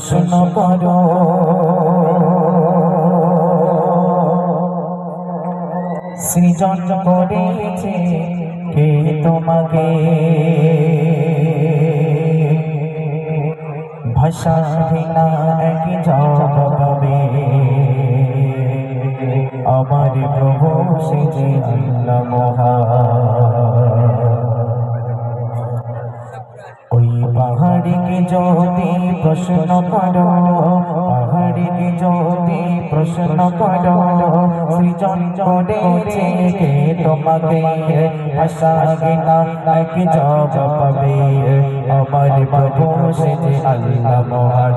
প্রশ্ন করো সৃজন করেছে কে তোমাকে? ভাষা বিনা এক জবাবে? আমার পাহাড়িকে যদি প্রশ্ন করো, পাহাড়িকে যদি প্রশ্ন করো, সৃজন করেছে কে তোমাকে ভাষা নাকি জবাব পাবে আমার প্রভু, সে যে আল্লাহ মহান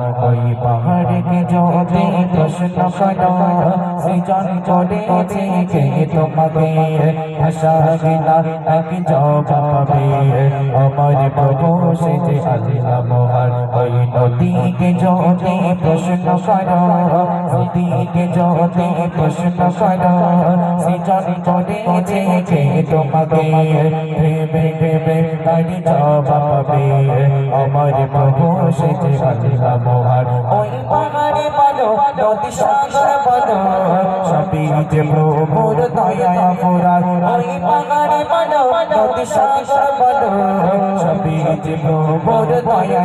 প্রশ্ন করো সৃজন করেছে কে তোমাকে ভাষা গিনা এক জবাবে? আমার প্রভু, সে যে আল্লাহ মহান, ওই নদীকে যদি প্রশ্ন করো। নদীকে যদি প্রশ্ন করো। সৃজন করেছে কে তোমাকে ভেবে ভেবে তারি জবাবে? আমার প্রভু, সে যে আল্লাহ মহান, ওই পাহাড়ে বলো নদী সাগর বলো, সবই যে প্রভুর দয়া ফুরার ওই পাহাড়ে বলো, নদী সাগর বলো, সবই যে প্রভুর দয়া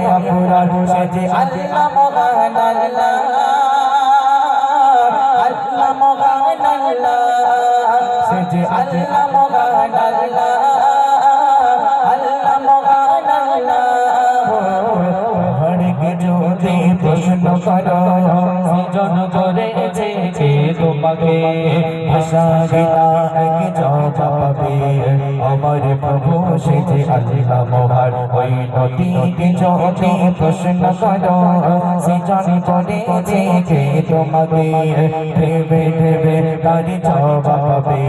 প্রশ্ন করো? সৃজন করেছে যে তোমাকে ভাষা গীতা এক জবাবে। আমার প্রভু, সে যে আল্লাহ মহান, ওই নদীকে যদি প্রশ্ন করো সৃজন করেছে যে তোমাকে ভেবে ভেবে তারি জবাবে।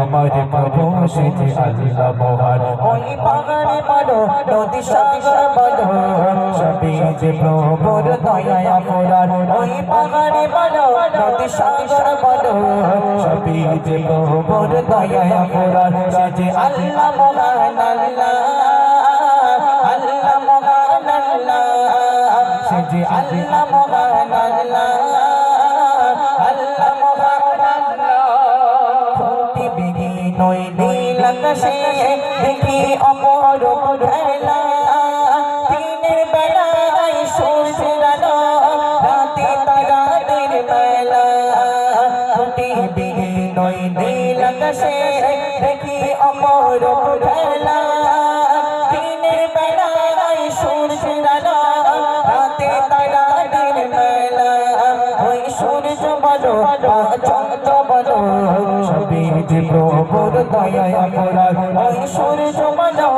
আমার প্রভু, সে যে আল্লাহ ওই পাহাড়ে বলো, নদী সাগর বলো সবই প্রভুর দয়া ফুরার ওই পাহাড়ে বলো, নদী সাগর বলো, সবই প্রভুর দয়া ফুরার সে যে আল্লাহ মহান আল্লাহ আল্লাহ মহান আল্লাহ, সে আল্লাহ মহান আল্লাহ আল্লাহ নই নীল দেখি খেলা আকাশে দেখি অমর খেলা দিনের বেলায় সূর্যের আলো, রাতে তারাদের মেলা ওই সূর্য বলো চন্দ্র বলো সবই প্রভুর দয়া করার ওই সূর্য বলো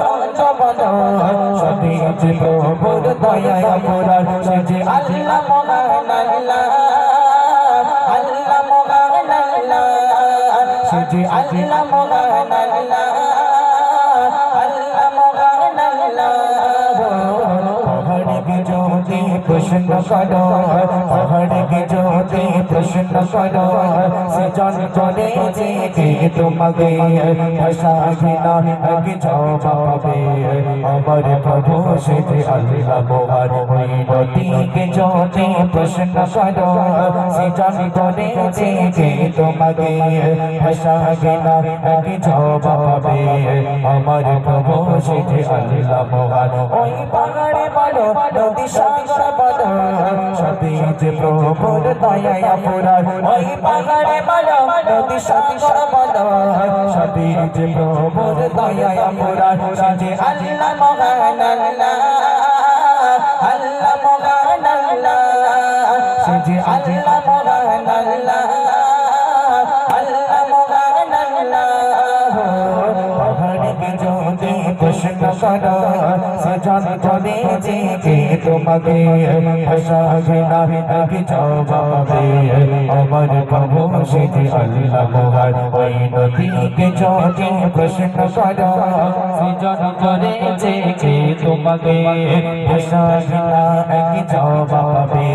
চন্দ্র বলো সবই প্রভুর দয়া করার সে যে আল্লাহ মহান আল্লাহ যদি প্রশ্ন করো পাহাড়কে যদি প্রশ্ন করো সৃজন করেছে কে তোমাকে ভাষা ঘৃণা আগে জবাবে আমার প্রভু সে যে আল্লাহ মহান ওই নদীকে যদি প্রশ্ন করো সৃজন করেছে কে তোমাকে ভাষা ঘৃণা আগে জবাবে আমার প্রভু সে যে আল্লাহ মহান ওই পাহাড়ে বলো নদী সাগর বলো সবই যে প্রভুর দয়া ফুরার ওই পাহাড়ে বলো নদী সাগর বলো। সবই যে প্রভুর দয়া ফুরার সাজে আল্লাহ মহান আল্লাহ আল্লাহ মহান আল্লাহ সে আল্লাহ মহান প্রশ্ন করো সজন করে যে কে তোমাকে ভাষা ঘৃণা আগে জবাবে আমার প্রভু সে যে আল্লাহ মহান ওই নদীকে যদি প্রশ্ন করো সজন করে যে কে তোমাকে ভাষা ঘৃণা আগে জবাবে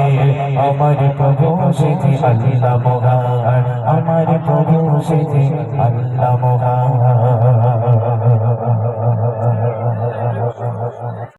আমার প্রভু সে আল্লাহ মহান আমার প্রভু সে আল্লাহ মহান